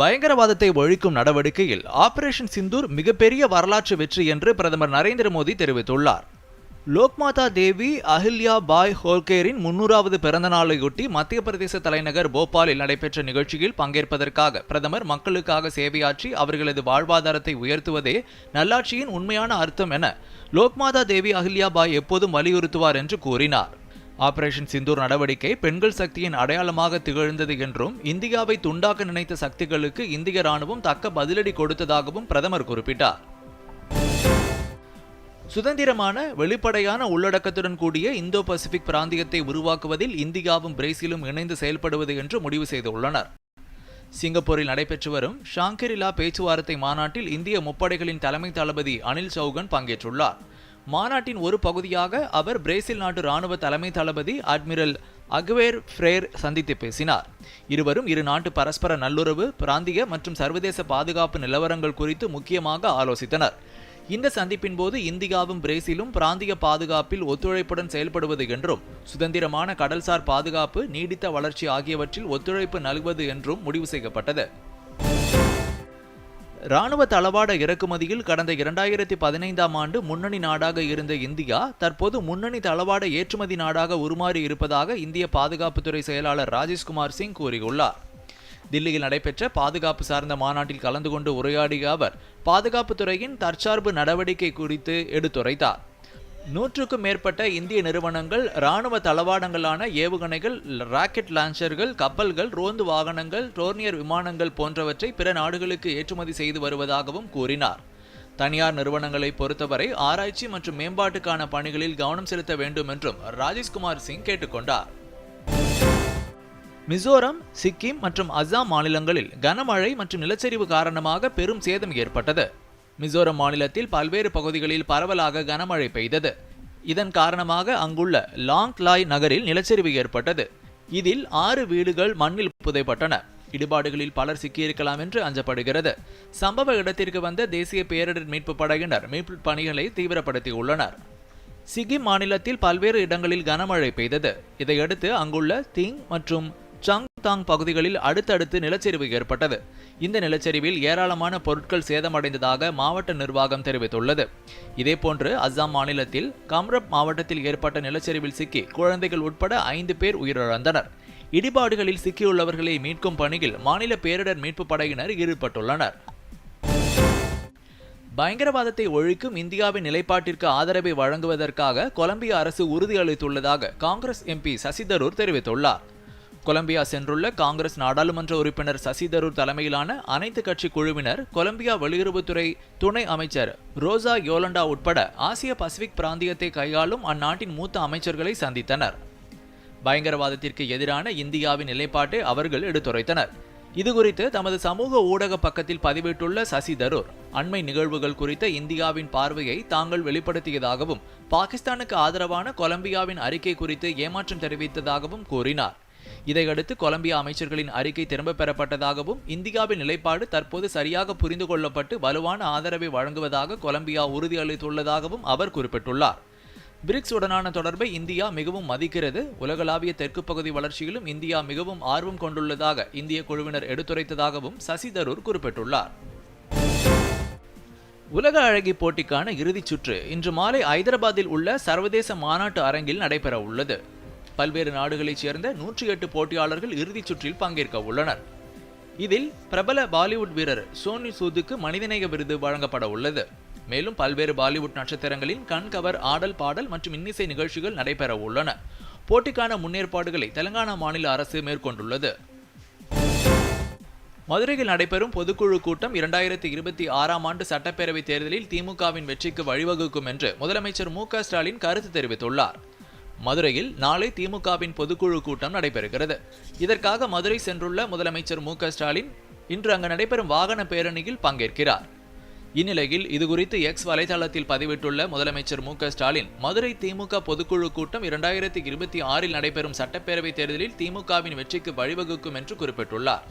பயங்கரவாதத்தை ஒழிக்கும் நடவடிக்கையில் ஆபரேஷன் சிந்தூர் மிகப்பெரிய வரலாற்று வெற்றி என்று பிரதமர் நரேந்திர மோடி தெரிவித்துள்ளார். லோக்மாதா தேவி அஹில்யா பாய் ஹோல்கேரின் முன்னூறாவது பிறந்த நாளையொட்டி மத்திய பிரதேச தலைநகர் போபாலில் நடைபெற்ற நிகழ்ச்சியில் பங்கேற்பதற்காக பிரதமர் மக்களுக்காக சேவையாற்றி அவர்களது வாழ்வாதாரத்தை உயர்த்துவதே நல்லாட்சியின் உண்மையான அர்த்தம் என லோக்மாதா தேவி அஹில்யா பாய் எப்போதும் வலியுறுத்துவார் என்று கூறினார். ஆபரேஷன் சிந்தூர் நடவடிக்கை பெண்கள் சக்தியின் அடையாளமாக திகழ்ந்தது என்றும் இந்தியாவை துண்டாக்க நினைத்த சக்திகளுக்கு இந்திய ராணுவம் தக்க பதிலடி கொடுத்ததாகவும் பிரதமர் குறிப்பிட்டார். சுதந்திரமான வெளிப்படையான உள்ளடக்கத்துடன் கூடிய இந்தோ பசிபிக் பிராந்தியத்தை உருவாக்குவதில் இந்தியாவும் பிரேசிலும் இணைந்து செயல்படுவது என்று முடிவு செய்துள்ளனர். சிங்கப்பூரில் நடைபெற்று வரும் ஷாங்கிரிலா பேச்சுவார்த்தை மாநாட்டில் இந்திய முப்படைகளின் தலைமை தளபதி அனில் சௌகன் பங்கேற்றுள்ளார். மாநாட்டின் ஒரு பகுதியாக அவர் பிரேசில் நாட்டு ராணுவ தலைமை தளபதி அட்மிரல் அக்வேர் ஃப்ரேர் சந்தித்து பேசினார். இருவரும் இரு நாட்டு பரஸ்பர நல்லுறவு பிராந்திய மற்றும் சர்வதேச பாதுகாப்பு நிலவரங்கள் குறித்து முக்கியமாக ஆலோசித்தனர். இந்த சந்திப்பின் போது இந்தியாவும் பிரேசிலும் பிராந்திய பாதுகாப்பில் ஒத்துழைப்புடன் செயல்படுவது என்றும் சுதந்திரமான கடல்சார் பாதுகாப்பு நீடித்த வளர்ச்சி ஆகியவற்றில் ஒத்துழைப்பு நல்குவது என்றும் முடிவு செய்யப்பட்டது. ராணுவ தளவாட இறக்குமதியில் கடந்த இரண்டாயிரத்தி பதினைந்தாம் ஆண்டு முன்னணி நாடாக இருந்த இந்தியா தற்போது முன்னணி தளவாட ஏற்றுமதி நாடாக உருமாறி இருப்பதாக இந்திய பாதுகாப்புத்துறை செயலாளர் ராஜேஷ்குமார் சிங் கூறியுள்ளார். தில்லியில் நடைபெற்ற பாதுகாப்பு சார்ந்த மாநாட்டில் கலந்து கொண்டு உரையாடிய அவர் பாதுகாப்புத்துறையின் தற்சார்பு நடவடிக்கை குறித்து எடுத்துரைத்தார். நூற்றுக்கும் மேற்பட்ட இந்திய நிறுவனங்கள் ராணுவ தளவாடங்களான ஏவுகணைகள் ராக்கெட் லான்ச்சர்கள் கப்பல்கள் ரோந்து வாகனங்கள் டோர்னியர் விமானங்கள் போன்றவற்றை பிற நாடுகளுக்கு ஏற்றுமதி செய்து வருவதாகவும் கூறினார். தனியார் நிறுவனங்களை பொறுத்தவரை ஆராய்ச்சி மற்றும் மேம்பாட்டுக்கான பணிகளில் கவனம் செலுத்த வேண்டும் என்றும் ராஜேஷ்குமார் சிங் கேட்டுக்கொண்டார் மிசோரம் சிக்கிம் மற்றும் அசாம் மாநிலங்களில் கனமழை மற்றும் நிலச்சரிவு காரணமாக பெரும் சேதம் ஏற்பட்டது. மிசோரம் மாநிலத்தில் பல்வேறு பகுதிகளில் பரவலாக கனமழை பெய்தது. இதன் காரணமாக அங்குள்ள லாங் லாய் நகரில் நிலச்சரிவு ஏற்பட்டது. இதில் ஆறு வீடுகள் மண்ணில் புதைப்பட்டன இடுபாடுகளில் பலர் சிக்கியிருக்கலாம் என்று அஞ்சப்படுகிறது. சம்பவ இடத்திற்கு வந்த தேசிய பேரிடர் மீட்பு படையினர் மீட்பு பணிகளை தீவிரப்படுத்தியுள்ளனர். சிக்கிம் மாநிலத்தில் பல்வேறு இடங்களில் கனமழை பெய்தது. இதையடுத்து அங்குள்ள திங் மற்றும் சாங் தாங் பகுதிகளில் அடுத்தடுத்து நிலச்சரிவு ஏற்பட்டது. இந்த நிலச்சரிவில் ஏராளமான பொருட்கள் சேதமடைந்ததாக மாவட்ட நிர்வாகம் தெரிவித்துள்ளது. இதேபோன்று அஸ்ஸாம் மாநிலத்தில் கம்ரப் மாவட்டத்தில் ஏற்பட்ட நிலச்சரிவில் சிக்கி குழந்தைகள் உட்பட ஐந்து பேர் உயிரிழந்தனர். இடிபாடுகளில் சிக்கியுள்ளவர்களை மீட்கும் பணியில் மாநில பேரிடர் மீட்பு படையினர் ஈடுபட்டுள்ளனர். பயங்கரவாதத்தை ஒழிக்கும் இந்தியாவின் நிலைப்பாட்டிற்கு ஆதரவை வழங்குவதற்காக கொலம்பியா அரசு உறுதியளித்துள்ளதாக காங்கிரஸ் எம்பி சசிதரூர் தெரிவித்துள்ளார். கொலம்பியா சென்றுள்ள காங்கிரஸ் நாடாளுமன்ற உறுப்பினர் சசி தரூர் தலைமையிலான அனைத்து கட்சி குழுவினர் கொலம்பியா வெளியுறவுத்துறை துணை அமைச்சர் ரோசா யோலண்டா உட்பட ஆசிய பசிபிக் பிராந்தியத்தை கையாளும் அந்நாட்டின் மூத்த அமைச்சர்களை சந்தித்தனர். பயங்கரவாதத்திற்கு எதிரான இந்தியாவின் நிலைப்பாட்டை அவர்கள் எடுத்துரைத்தனர். இதுகுறித்து தமது சமூக ஊடக பக்கத்தில் பதிவிட்டுள்ள சசி தரூர் அண்மை நிகழ்வுகள் குறித்த இந்தியாவின் பார்வையை தாங்கள் வெளிப்படுத்தியதாகவும் பாகிஸ்தானுக்கு ஆதரவான கொலம்பியாவின் அறிக்கை குறித்து ஏமாற்றம் தெரிவித்ததாகவும் கூறினார். இதையடுத்து கொலம்பியா அமைச்சர்களின் அறிக்கை திரும்பப் பெறப்பட்டதாகவும் இந்தியாவின் நிலைப்பாடு தற்போது சரியாக புரிந்து கொள்ளப்பட்டு வலுவான ஆதரவை வழங்குவதாக கொலம்பியா உறுதியளித்துள்ளதாகவும் அவர் குறிப்பிட்டுள்ளார். பிரிக்ஸ் உடனான தொடர்பை இந்தியா மிகவும் மதிக்கிறது. உலகளாவிய தெற்கு பகுதி வளர்ச்சியிலும் இந்தியா மிகவும் ஆர்வம் கொண்டுள்ளதாக இந்திய குழுவினர் எடுத்துரைத்ததாகவும் சசி தரூர் குறிப்பிட்டுள்ளார். உலக அழகி போட்டிக்கான இறுதிச் சுற்று இன்று மாலை ஐதராபாத்தில் உள்ள சர்வதேச மாநாட்டு அரங்கில் நடைபெற உள்ளது பல்வேறு நாடுகளைச் சேர்ந்த நூற்றி எட்டு போட்டியாளர்கள் இறுதிச் சுற்றில் பங்கேற்க உள்ளனர். இதில் பிரபல பாலிவுட் வீரர் சோனி சூதுக்கு மனிதநேய விருது வழங்கப்பட உள்ளது. மேலும் பல்வேறு பாலிவுட் நட்சத்திரங்களின் கண்கவர் ஆடல் பாடல் மற்றும் இன்னிசை நிகழ்ச்சிகள் நடைபெற உள்ளன. போட்டிக்கான முன்னேற்பாடுகளை தெலங்கானா மாநில அரசு மேற்கொண்டுள்ளது. மதுரையில் நடைபெறும் பொதுக்குழு கூட்டம் இரண்டாயிரத்தி இருபத்தி ஆறாம் ஆண்டு சட்டப்பேரவைத் தேர்தலில் திமுகவின் வெற்றிக்கு வழிவகுக்கும் என்று முதலமைச்சர் மு ஸ்டாலின் கருத்து தெரிவித்துள்ளார். மதுரையில் நாளை திமுகவின் பொதுக்குழு கூட்டம் நடைபெறுகிறது. இதற்காக மதுரை சென்றுள்ள முதலமைச்சர் மு ஸ்டாலின் இன்று அங்கு நடைபெறும் வாகன பேரணியில் பங்கேற்கிறார். இந்நிலையில் இதுகுறித்து எக்ஸ் வலைதளத்தில் பதிவிட்டுள்ள முதலமைச்சர் மு ஸ்டாலின் மதுரை திமுக பொதுக்குழு கூட்டம் இரண்டாயிரத்தி இருபத்தி ஆறில் நடைபெறும் சட்டப்பேரவைத் தேர்தலில் திமுகவின் வெற்றிக்கு வழிவகுக்கும் என்று குறிப்பிட்டுள்ளார்.